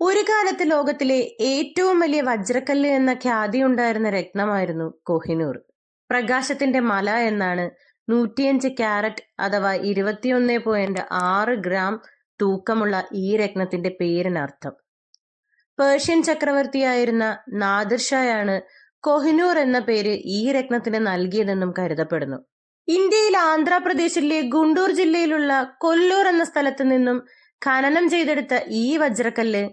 ഒരു കാലത്ത് ലോകത്തിലെ ഏറ്റവും വലിയ വജ്രക്കല്ല് എന്ന ഖ്യാതിയുണ്ടായിരുന്ന രത്നമായിരുന്നു കോഹിനൂർ. പ്രകാശത്തിന്റെ മല എന്നാണ് നൂറ്റിയഞ്ച് ക്യാരറ്റ് അഥവാ ഇരുപത്തിയൊന്ന് പോയിന്റ് ആറ് ഗ്രാം തൂക്കമുള്ള ഈ രത്നത്തിന്റെ പേരിനർത്ഥം. പേർഷ്യൻ ചക്രവർത്തിയായിരുന്ന നാദിർ ഷായാണ് കൊഹിനൂർ എന്ന പേര് ഈ രത്നത്തിന് നൽകിയതെന്നും കരുതപ്പെടുന്നു. ഇന്ത്യയിൽ ആന്ധ്രാപ്രദേശിലെ ഗുണ്ടൂർ ജില്ലയിലുള്ള കൊല്ലൂർ എന്ന സ്ഥലത്ത് നിന്നും ഖനനം ചെയ്തെടുത്ത ഈ വജ്രക്കല്ല്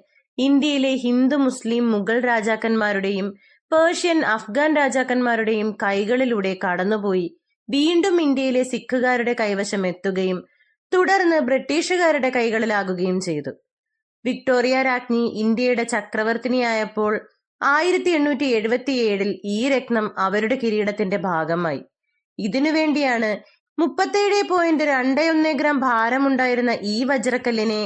ഇന്ത്യയിലെ ഹിന്ദു മുസ്ലിം മുഗൾ രാജാക്കന്മാരുടെയും പേർഷ്യൻ അഫ്ഗാൻ രാജാക്കന്മാരുടെയും കൈകളിലൂടെ കടന്നുപോയി. വീണ്ടും ഇന്ത്യയിലെ സിഖുകാരുടെ കൈവശം എത്തുകയും തുടർന്ന് ബ്രിട്ടീഷുകാരുടെ കൈകളിലാകുകയും ചെയ്തു. വിക്ടോറിയ രാജ്ഞി ഇന്ത്യയുടെ ചക്രവർത്തിനിയായപ്പോൾ ആയിരത്തി എണ്ണൂറ്റി എഴുപത്തിയേഴിൽ ഈ രത്നം അവരുടെ കിരീടത്തിന്റെ ഭാഗമായി. ഇതിനുവേണ്ടിയാണ് മുപ്പത്തേഴ് പോയിന്റ് രണ്ട് ഒന്ന് ഗ്രാം ഭാരമുണ്ടായിരുന്ന ഈ വജ്രക്കല്ലിനെ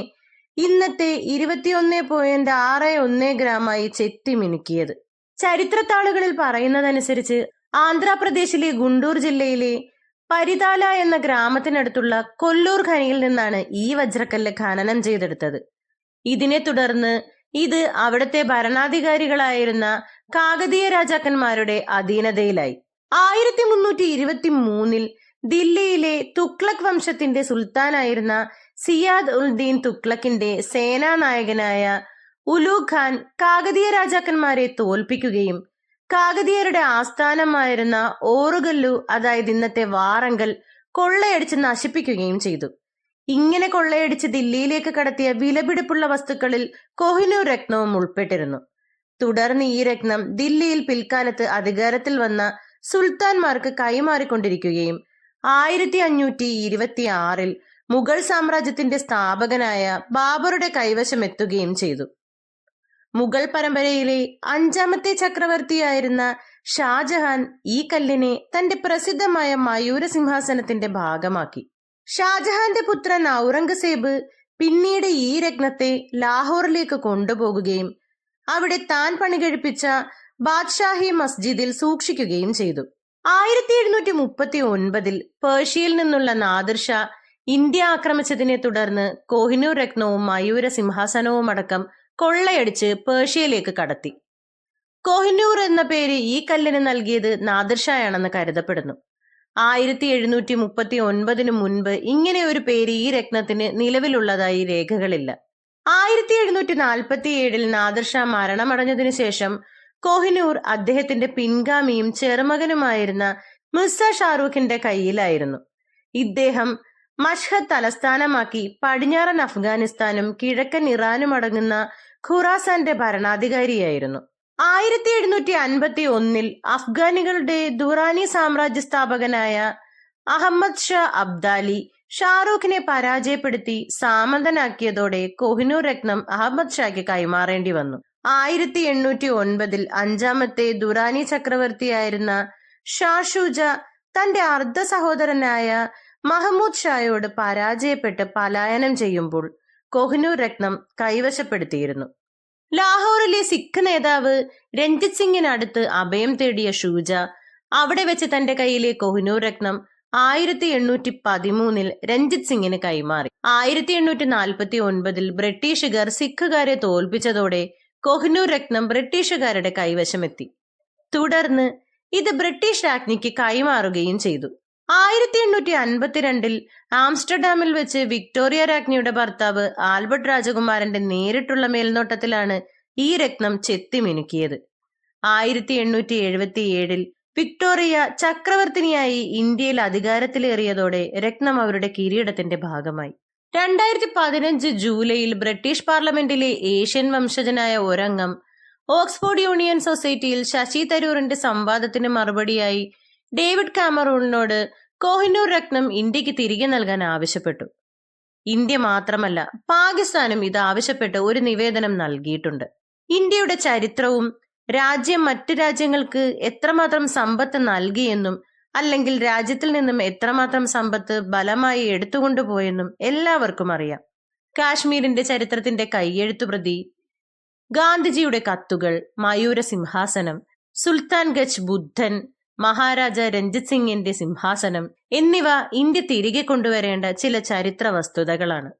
ഇന്നത്തെ ഇരുപത്തിയൊന്ന് പോയിന്റ് ആറ് ഒന്ന് ഗ്രാമായി ചെത്തി മിനുക്കിയത്. ചരിത്രത്താളുകളിൽ പറയുന്നതനുസരിച്ച് ആന്ധ്രാപ്രദേശിലെ ഗുണ്ടൂർ ജില്ലയിലെ പരിതാല എന്ന ഗ്രാമത്തിനടുത്തുള്ള കൊല്ലൂർ ഖനിയിൽ നിന്നാണ് ഈ വജ്രക്കല്ല് ഖനനം ചെയ്തെടുത്തത്. ഇതിനെ തുടർന്ന് ഇത് അവിടുത്തെ ഭരണാധികാരികളായിരുന്ന കാകതീയ രാജാക്കന്മാരുടെ അധീനതയിലായി. ആയിരത്തി മുന്നൂറ്റി ഇരുപത്തി മൂന്നിൽ ദില്ലിയിലെ തുക്ലക് വംശത്തിന്റെ സുൽത്താനായിരുന്ന സിയാദ് ഉൽദീൻ തുക്ലക്കിന്റെ സേനാനായകനായ ഉലു ഖാൻ കാകതീയ രാജാക്കന്മാരെ തോൽപ്പിക്കുകയും കാകതീയരുടെ ആസ്ഥാനമായിരുന്ന ഓറുകല്ലു അതായത് ഇന്നത്തെ വാറങ്കൽ കൊള്ളയടിച്ച് നശിപ്പിക്കുകയും ചെയ്തു. ഇങ്ങനെ കൊള്ളയടിച്ച് ദില്ലിയിലേക്ക് കടത്തിയ വിലപിടിപ്പുള്ള വസ്തുക്കളിൽ കോഹിനൂർ രത്നവും ഉൾപ്പെട്ടിരുന്നു. തുടർന്ന് ഈ രത്നം ദില്ലിയിൽ പിൽക്കാലത്ത് അധികാരത്തിൽ വന്ന സുൽത്താൻമാർക്ക് കൈമാറിക്കൊണ്ടിരിക്കുകയും ആയിരത്തി അഞ്ഞൂറ്റി ഇരുപത്തി ആറിൽ മുഗൾ സാമ്രാജ്യത്തിന്റെ സ്ഥാപകനായ ബാബറുടെ കൈവശം എത്തുകയും ചെയ്തു. മുഗൾ പരമ്പരയിലെ അഞ്ചാമത്തെ ചക്രവർത്തിയായിരുന്ന ഷാജഹാൻ ഈ കല്ലിനെ തന്റെ പ്രസിദ്ധമായ മയൂര സിംഹാസനത്തിന്റെ ഭാഗമാക്കി. ഷാജഹാന്റെ പുത്രൻ ഔറംഗസേബ് പിന്നീട് ഈ രത്നത്തെ ലാഹോറിലേക്ക് കൊണ്ടുപോകുകയും അവിടെ താൻ പണികഴിപ്പിച്ച ബാദ്ഷാഹി മസ്ജിദിൽ സൂക്ഷിക്കുകയും ചെയ്തു. ആയിരത്തി എഴുന്നൂറ്റി മുപ്പത്തി ഒൻപതിൽ പേർഷ്യയിൽ നിന്നുള്ള നാദിർ ഷാ ഇന്ത്യ ആക്രമിച്ചതിനെ തുടർന്ന് കോഹിനൂർ രത്നവും മയൂര സിംഹാസനവും അടക്കം കൊള്ളയടിച്ച് പേർഷ്യയിലേക്ക് കടത്തി. കോഹിനൂർ എന്ന പേര് ഈ കല്ലിന് നൽകിയത് നാദിർഷായാണെന്ന് കരുതപ്പെടുന്നു. ആയിരത്തി എഴുന്നൂറ്റി മുപ്പത്തി ഒൻപതിനു മുൻപ് ഇങ്ങനെ ഒരു പേര് ഈ രത്നത്തിന് നിലവിലുള്ളതായി രേഖകളില്ല. ആയിരത്തി എഴുന്നൂറ്റി നാൽപ്പത്തി ഏഴിൽ നാദിർഷ മരണമടഞ്ഞതിനു ശേഷം കോഹിനൂർ അദ്ദേഹത്തിന്റെ പിൻഗാമിയും ചെറുമകനുമായിരുന്ന മിർസ ഷാറൂഖിന്റെ കയ്യിലായിരുന്നു. ഇദ്ദേഹം മഷ്ഹദ് തലസ്ഥാനമാക്കി പടിഞ്ഞാറൻ അഫ്ഗാനിസ്ഥാനും കിഴക്കൻ ഇറാനും അടങ്ങുന്ന ഖുറാസാന്റെ ഭരണാധികാരിയായിരുന്നു. ആയിരത്തി എഴുന്നൂറ്റി അൻപത്തി ഒന്നിൽ അഫ്ഗാനികളുടെ ദുറാനി സാമ്രാജ്യ സ്ഥാപകനായ അഹമ്മദ് ഷാ അബ്ദാലി ഷാറൂഖിനെ പരാജയപ്പെടുത്തി സാമന്തനാക്കിയതോടെ കോഹിനൂർ രത്നം അഹമ്മദ് ഷായ്ക്ക് കൈമാറേണ്ടി വന്നു. ആയിരത്തി എണ്ണൂറ്റി ഒൻപതിൽ അഞ്ചാമത്തെ ദുറാനി ചക്രവർത്തിയായിരുന്ന ഷാ ഷൂജ തന്റെ അർദ്ധ സഹോദരനായ മഹമ്മൂദ് ഷായോട് പരാജയപ്പെട്ട് പലായനം ചെയ്യുമ്പോൾ കൊഹ്നൂർ രത്നം കൈവശപ്പെടുത്തിയിരുന്നു. ലാഹോറിലെ സിഖ് നേതാവ് രഞ്ജിത് സിംഗിനടുത്ത് അഭയം തേടിയ ഷൂജ അവിടെ വെച്ച് തന്റെ കയ്യിലെ കൊഹ്നൂർ രത്നം ആയിരത്തി എണ്ണൂറ്റി പതിമൂന്നിൽ രഞ്ജിത് സിംഗിന് കൈമാറി. ആയിരത്തി എണ്ണൂറ്റി നാൽപ്പത്തി ഒൻപതിൽ ബ്രിട്ടീഷുകാർ സിഖുകാരെ തോൽപ്പിച്ചതോടെ കൊഹ്നൂർ രത്നം ബ്രിട്ടീഷുകാരുടെ കൈവശമെത്തി. തുടർന്ന് ഇത് ബ്രിട്ടീഷ് രാജ്ഞിക്ക് കൈമാറുകയും ചെയ്തു. ആയിരത്തി എണ്ണൂറ്റി അൻപത്തിരണ്ടിൽ ആംസ്റ്റർഡാമിൽ വെച്ച് വിക്ടോറിയ രാജ്ഞിയുടെ ഭർത്താവ് ആൽബർട്ട് രാജകുമാരന്റെ നേരിട്ടുള്ള മേൽനോട്ടത്തിലാണ് ഈ രത്നം ചെത്തിമിനുക്കിയത്. ആയിരത്തി എണ്ണൂറ്റി എഴുപത്തി ഏഴിൽ വിക്ടോറിയ ചക്രവർത്തിനിയായി ഇന്ത്യയിൽ അധികാരത്തിലേറിയതോടെ രത്നം അവരുടെ കിരീടത്തിന്റെ ഭാഗമായി. രണ്ടായിരത്തി പതിനഞ്ച് ജൂലൈയിൽ ബ്രിട്ടീഷ് പാർലമെന്റിലെ ഏഷ്യൻ വംശജനായ ഒരംഗം ഓക്സ്ഫോർഡ് യൂണിയൻ സൊസൈറ്റിയിൽ ശശി തരൂറിന്റെ സംവാദത്തിന് മറുപടിയായി ഡേവിഡ് കാമറൂണിനോട് കോഹിനൂർ രത്നം ഇന്ത്യയ്ക്ക് തിരികെ നൽകാൻ ആവശ്യപ്പെട്ടു. ഇന്ത്യ മാത്രമല്ല പാകിസ്ഥാനും ഇത് ആവശ്യപ്പെട്ട് ഒരു നിവേദനം നൽകിയിട്ടുണ്ട്. ഇന്ത്യയുടെ ചരിത്രവും രാജ്യം മറ്റു രാജ്യങ്ങൾക്ക് എത്രമാത്രം സമ്പത്ത് നൽകിയെന്നും അല്ലെങ്കിൽ രാജ്യത്തിൽ നിന്നും എത്രമാത്രം സമ്പത്ത് ബലമായി എടുത്തുകൊണ്ടുപോയെന്നും എല്ലാവർക്കും അറിയാം. കാശ്മീരിന്റെ ചരിത്രത്തിന്റെ കൈയെഴുത്തുപ്രതി ഗാന്ധിജിയുടെ കത്തുകൾ മയൂര സിംഹാസനം സുൽത്താൻ ഗച്ച് ബുദ്ധൻ മഹാരാജ രഞ്ജിത് സിംഗിന്റെ സിംഹാസനം എന്നിവ ഇന്ത്യ തിരികെ കൊണ്ടുവരേണ്ട ചില ചരിത്ര വസ്തുതകളാണ്.